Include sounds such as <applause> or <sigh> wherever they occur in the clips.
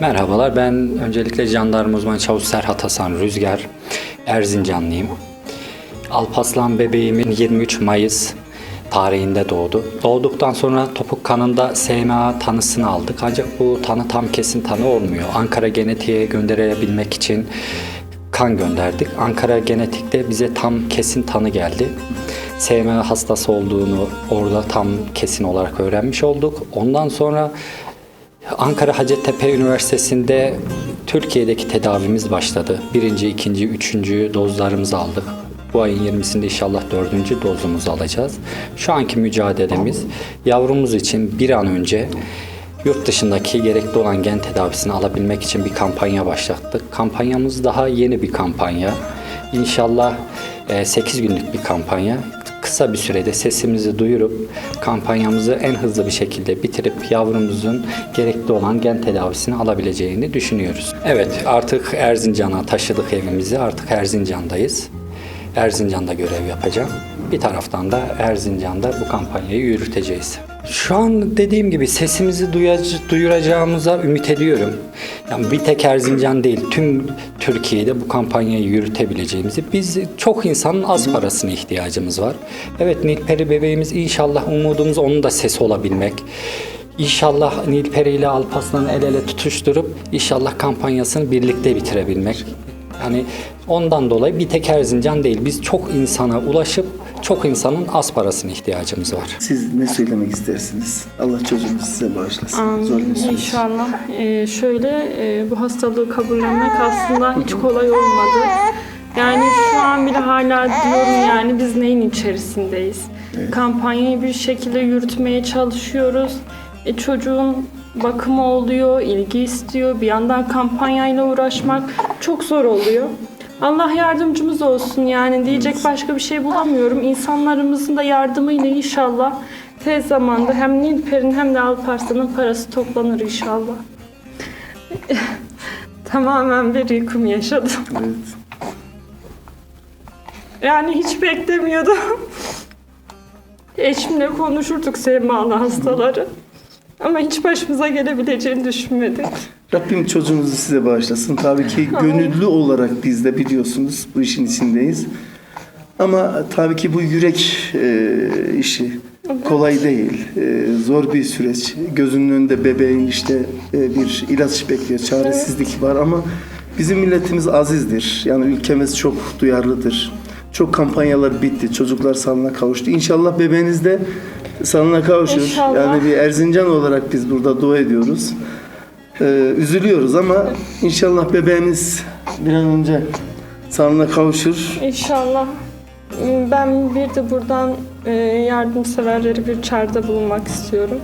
Merhabalar, ben öncelikle jandarma uzmanı çavuş Serhat Hasan Rüzgar, Erzincanlıyım. Alpaslan bebeğimin 23 Mayıs tarihinde doğdu. Doğduktan sonra topuk kanında SMA tanısını aldık. Ancak bu tanı tam kesin tanı olmuyor. Ankara Genetik'e gönderebilmek için kan gönderdik. Ankara Genetik'te bize tam kesin tanı geldi. SMA hastası olduğunu orada tam kesin olarak öğrenmiş olduk. Ondan sonra Ankara Hacettepe Üniversitesi'nde Türkiye'deki tedavimiz başladı. Birinci, ikinci, üçüncü dozlarımızı aldık. Bu ayın 20'sinde inşallah dördüncü dozumuzu alacağız. Şu anki mücadelemiz yavrumuz için bir an önce yurt dışındaki gerekli olan gen tedavisini alabilmek için bir kampanya başlattık. Kampanyamız daha yeni bir kampanya. İnşallah 8 günlük bir kampanya kısa bir sürede sesimizi duyurup kampanyamızı en hızlı bir şekilde bitirip yavrumuzun gerekli olan gen tedavisini alabileceğini düşünüyoruz. Evet artık Erzincan'a taşıdık evimizi artık Erzincan'dayız. Erzincan'da görev yapacağım. Bir taraftan da Erzincan'da bu kampanyayı yürüteceğiz. Şu an dediğim gibi sesimizi duyac- duyuracağımıza ümit ediyorum. Yani bir tek Erzincan değil, tüm Türkiye'de bu kampanyayı yürütebileceğimizi. Biz çok insanın az parasına ihtiyacımız var. Evet Nilperi bebeğimiz inşallah umudumuz onun da sesi olabilmek. İnşallah Nilperi ile Alparslan'ı el ele tutuşturup inşallah kampanyasını birlikte bitirebilmek. Yani ondan dolayı bir tek Erzincan değil. Biz çok insana ulaşıp çok insanın az parasına ihtiyacımız var. Siz ne söylemek istersiniz? Allah çocuğunuzu size bağışlasın. Zor bir süreç. İnşallah. Ee, şöyle e, bu hastalığı kabullenmek aslında hiç kolay olmadı. Yani şu an bile hala diyorum yani biz neyin içerisindeyiz. Kampanyayı bir şekilde yürütmeye çalışıyoruz. E, çocuğun bakımı oluyor, ilgi istiyor. Bir yandan kampanyayla uğraşmak çok zor oluyor. Allah yardımcımız olsun yani diyecek başka bir şey bulamıyorum. İnsanlarımızın da yardımıyla inşallah tez zamanda hem Nilper'in hem de Alparslan'ın parası toplanır inşallah. <laughs> Tamamen bir yıkım yaşadım. Evet. Yani hiç beklemiyordum. <laughs> Eşimle konuşurduk sevmalı hastaları. Ama hiç başımıza gelebileceğini düşünmedik. Rabbim çocuğunuzu size bağışlasın. Tabii ki gönüllü olarak biz de biliyorsunuz bu işin içindeyiz. Ama tabii ki bu yürek e, işi kolay değil. E, zor bir süreç. Gözünün önünde bebeğin işte e, bir ilaç bekliyor. Çaresizlik var ama bizim milletimiz azizdir. Yani ülkemiz çok duyarlıdır. Çok kampanyalar bitti. Çocuklar sağlığına kavuştu. İnşallah bebeğiniz de sağlığına kavuşur. İnşallah. Yani bir Erzincan olarak biz burada dua ediyoruz. Ee, üzülüyoruz ama inşallah bebeğimiz bir an önce sağlığına kavuşur. İnşallah. Ben bir de buradan e, yardımseverleri bir çağrıda bulunmak istiyorum.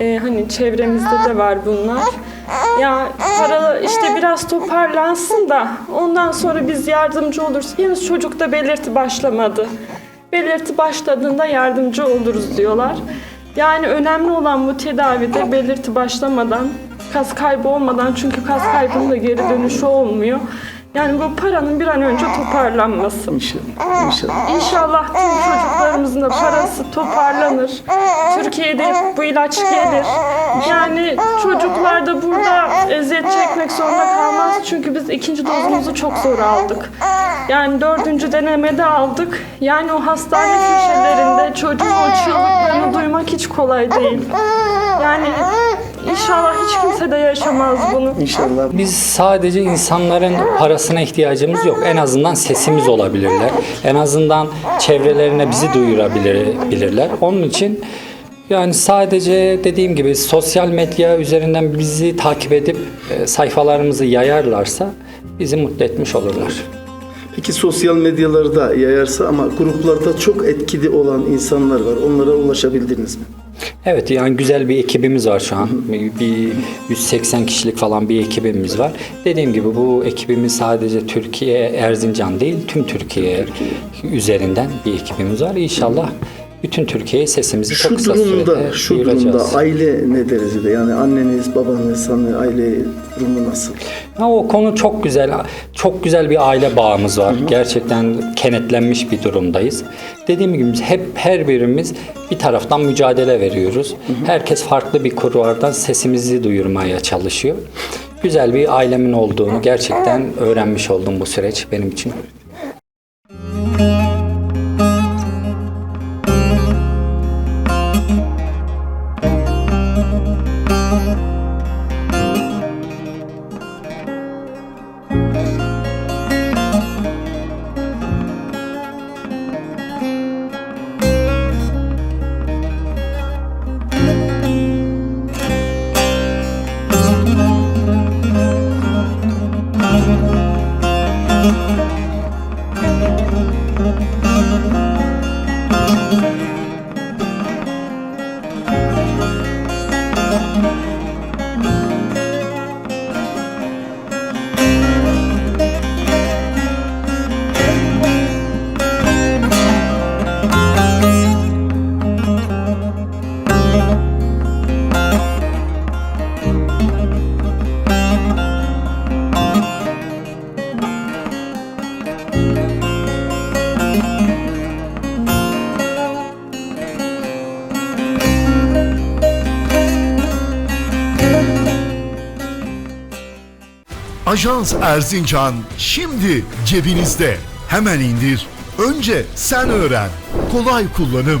E, Hani çevremizde de var bunlar. Ya para işte biraz toparlansın da ondan sonra biz yardımcı oluruz. Henüz çocukta belirti başlamadı. Belirti başladığında yardımcı oluruz diyorlar. Yani önemli olan bu tedavide belirti başlamadan, kas kaybı olmadan çünkü kas kaybının da geri dönüşü olmuyor. Yani bu paranın bir an önce toparlanması. İnşallah. İnşallah. İnşallah tüm çocuklarımızın da parası toparlanır. Türkiye'de bu ilaç gelir. Yani çocuklar da burada eziyet çekmek zorunda kalmaz. Çünkü biz ikinci dozumuzu çok zor aldık. Yani dördüncü denemede aldık. Yani o hastane köşelerinde çocuğun o çığlıklarını duymak hiç kolay değil. Yani inşallah hiç kimse de yaşamaz bunu. İnşallah. Biz sadece insanların parasına ihtiyacımız yok. En azından sesimiz olabilirler. En azından çevrelerine bizi duyurabilirler. Onun için yani sadece dediğim gibi sosyal medya üzerinden bizi takip edip e, sayfalarımızı yayarlarsa bizi mutlu etmiş olurlar. Peki sosyal medyalarda yayarsa ama gruplarda çok etkili olan insanlar var. Onlara ulaşabildiniz mi? Evet yani güzel bir ekibimiz var şu an. Bir 180 kişilik falan bir ekibimiz var. Dediğim gibi bu ekibimiz sadece Türkiye, Erzincan değil tüm Türkiye üzerinden bir ekibimiz var. İnşallah bütün Türkiye'ye sesimizi çok Şu kısa durumda, sürede şu durumda aile ne derecede? Yani anneniz, babanız, hani aile durumu nasıl? Ha, o konu çok güzel. Çok güzel bir aile bağımız var. Gerçekten kenetlenmiş bir durumdayız. Dediğim gibi hep her birimiz bir taraftan mücadele veriyoruz. Herkes farklı bir kulvardan sesimizi duyurmaya çalışıyor. güzel bir ailemin olduğunu gerçekten öğrenmiş oldum bu süreç benim için. Ajans Erzincan şimdi cebinizde. Hemen indir. Önce sen öğren. Kolay kullanım.